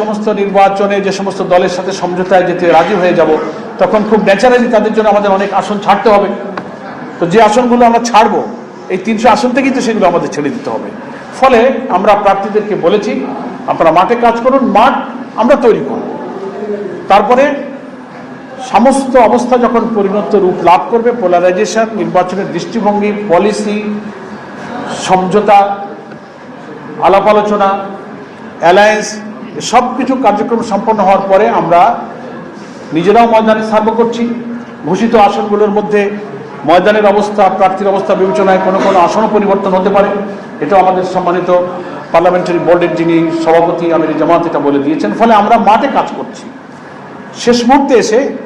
সমস্ত নির্বাচনে, যে সমস্ত দলের সাথে সমঝোতায় যেতে রাজি হয়ে যাব, তখন খুব ন্যাচারালি তাদের জন্য আমাদের অনেক আসন ছাড়তে হবে। তো যে আসনগুলো আমরা ছাড়বো, এই তিনশো আসন থেকেই তো সেগুলো আমাদের ছেড়ে দিতে হবে। ফলে আমরা প্রার্থীদেরকে বলেছি, আপনারা মাঠে কাজ করুন, মাঠ আমরা তৈরি করব। তারপরে সমস্ত অবস্থা যখন পরিণত রূপ লাভ করবে পোলারাইজেশন নির্বাচনের দৃষ্টিভঙ্গি পলিসি সমঝোতা আলাপ আলোচনা অ্যালায়েন্স সব কিছু কার্যক্রম সম্পন্ন হওয়ার পরে আমরা নিজেরাও ময়দানে সার্ভ করছি। ঘোষিত আসনগুলোর মধ্যে ময়দানের অবস্থা, প্রার্থীর অবস্থা বিবেচনায় কোনো কোনো আসনও পরিবর্তন হতে পারে। এটাও আমাদের সম্মানিত পার্লামেন্টারি বোর্ডের যিনি সভাপতি আমির জামাত এটা বলে দিয়েছেন। ফলে আমরা মাঠে কাজ করছি। শেষ মুহূর্তে এসে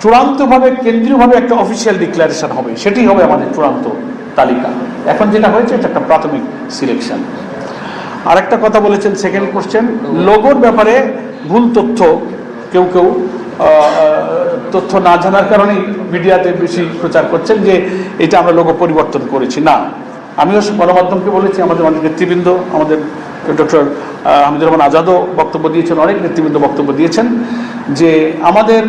চূড়ান্তভাবে, কেন্দ্রীয়ভাবে একটা অফিসিয়াল ডিক্লারেশন হবে। সেটি হবে আমাদের চূড়ান্ত তালিকা। এখন যেটা হয়েছে, এটা একটা প্রাথমিক সিলেকশন আর একটা কথা বলেছেন সেকেন্ড কোশ্চেন লোগোর ব্যাপারে ভুল তথ্য, কেউ কেউ তথ্য না জানার কারণেই মিডিয়াতে বেশি প্রচার করছেন যে এটা আমরা লোগো পরিবর্তন করেছি। না, আমিও গণমাধ্যমকে বলেছি, আমাদের অনেক নেতৃবৃন্দ, আমাদের ডক্টর হামিদুর রহমান আজাদও বক্তব্য দিয়েছেন, অনেক নেতৃবৃন্দ বক্তব্য দিয়েছেন যে আমাদের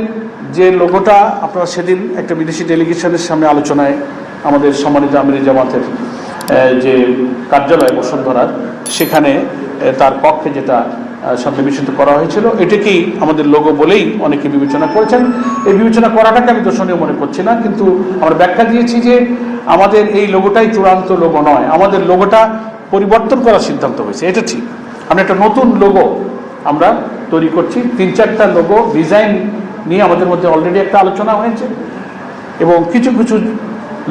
যে লোগোটা আপনারা সেদিন একটা বিদেশি ডেলিগেশনের সামনে আলোচনায় আমাদের সম্মানিত আমির জামাতের যে কার্যালয় বসুন্ধরার, সেখানে তার পক্ষে যেটা সন্নিবেশিত করা হয়েছিল, এটাকেই আমাদের লোগো বলেই অনেকে বিবেচনা করেছেন। এই বিবেচনা করাটাকে আমি দর্শনীয় মনে করছি না, কিন্তু আমরা ব্যাখ্যা দিয়েছি যে আমাদের এই লোগোটাই চূড়ান্ত লোগো নয়, আমাদের লোগোটা পরিবর্তন করার সিদ্ধান্ত হয়েছে, এটা ঠিক। আমরা একটা নতুন লোগো আমরা তৈরি করছি, তিন চারটা লোগো ডিজাইন নিয়ে আমাদের মধ্যে অলরেডি একটা আলোচনা হয়েছে, এবং কিছু কিছু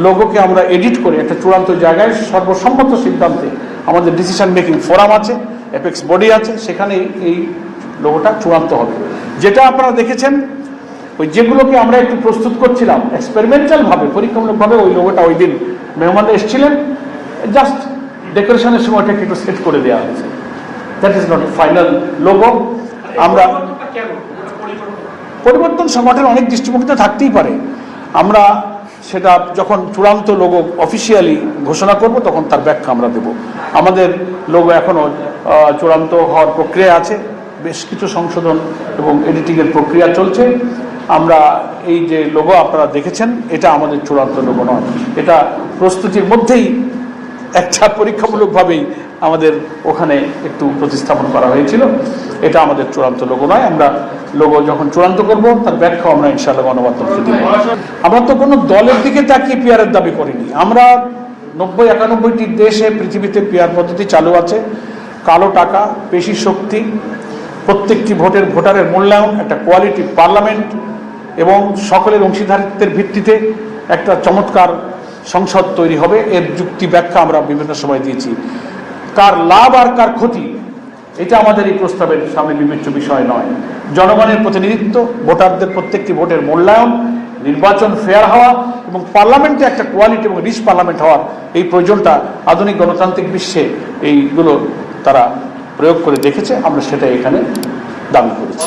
লোগোকে আমরা এডিট করে একটা চূড়ান্ত জায়গায় সর্বসম্মত সিদ্ধান্তে আমাদের ডিসিশন মেকিং ফোরাম আছে অ্যাপেক্স বডি আছে সেখানে এই লোগোটা চূড়ান্ত হবে। যেটা আপনারা দেখেছেন ওই যেগুলোকে আমরা একটু প্রস্তুত করছিলাম এক্সপেরিমেন্টালভাবে পরীক্ষামূলকভাবে ওই লোগোটা ওই দিন মেহমানরা এসেছিলেন। জাস্ট ডেকোরেশনের সময়টাকে একটু সেট করে দেওয়া হয়েছে। That is not final logo আমরা পরিবর্তন সংগঠনের অনেক দৃষ্টিভঙ্গিতে থাকতেই পারে। আমরা সেটা যখন চূড়ান্ত লোগো অফিসিয়ালি ঘোষণা করব, তখন তার ব্যাখ্যা আমরা দেব। আমাদের লোগো এখনও চূড়ান্ত হওয়ার প্রক্রিয়া আছে, বেশ কিছু সংশোধন এবং এডিটিংয়ের প্রক্রিয়া চলছে। আমরা এই যে লোগো আপনারা দেখেছেন, এটা আমাদের চূড়ান্ত লোগো নয়। এটা প্রস্তুতির মধ্যেই একটা পরীক্ষামূলকভাবেই আমাদের ওখানে একটু প্রতিস্থাপন করা হয়েছিল। এটা আমাদের চূড়ান্ত লোগো নয়। আমরা লোগো যখন চূড়ান্ত করব, তার ব্যাখ্যা আমরা ইনশাআল্লাহ গণমাধ্যমকে দিব। আমরা তো কোনো দলের দিকে তাকিয়ে পিয়ারের দাবি করিনি। আমরা নব্বই, একানব্বইটি দেশে পৃথিবীতে পিয়ার পদ্ধতি চালু আছে। কালো টাকা, পেশি শক্তি, প্রত্যেকটি ভোটের ভোটারের মূল্যায়ন, একটা কোয়ালিটি পার্লামেন্ট এবং সকলের অংশীদারিত্বের ভিত্তিতে একটা চমৎকার সংসদ তৈরি হবে। এর যুক্তি ব্যাখ্যা আমরা বিভিন্ন সময় দিয়েছি। কার লাভ আর কার ক্ষতি, এটা আমাদের এই প্রস্তাবের সামনে বিবেচ্য বিষয় নয়। জনগণের প্রতিনিধিত্ব, ভোটারদের প্রত্যেকটি ভোটের মূল্যায়ন, নির্বাচন ফেয়ার হওয়া এবং পার্লামেন্টে একটা কোয়ালিটি এবং রিচ পার্লামেন্ট হওয়ার এই প্রয়োজনটা আধুনিক গণতান্ত্রিক বিশ্বে এইগুলো তারা প্রয়োগ করে দেখেছে। আমরা সেটা এখানে দাবি করেছি।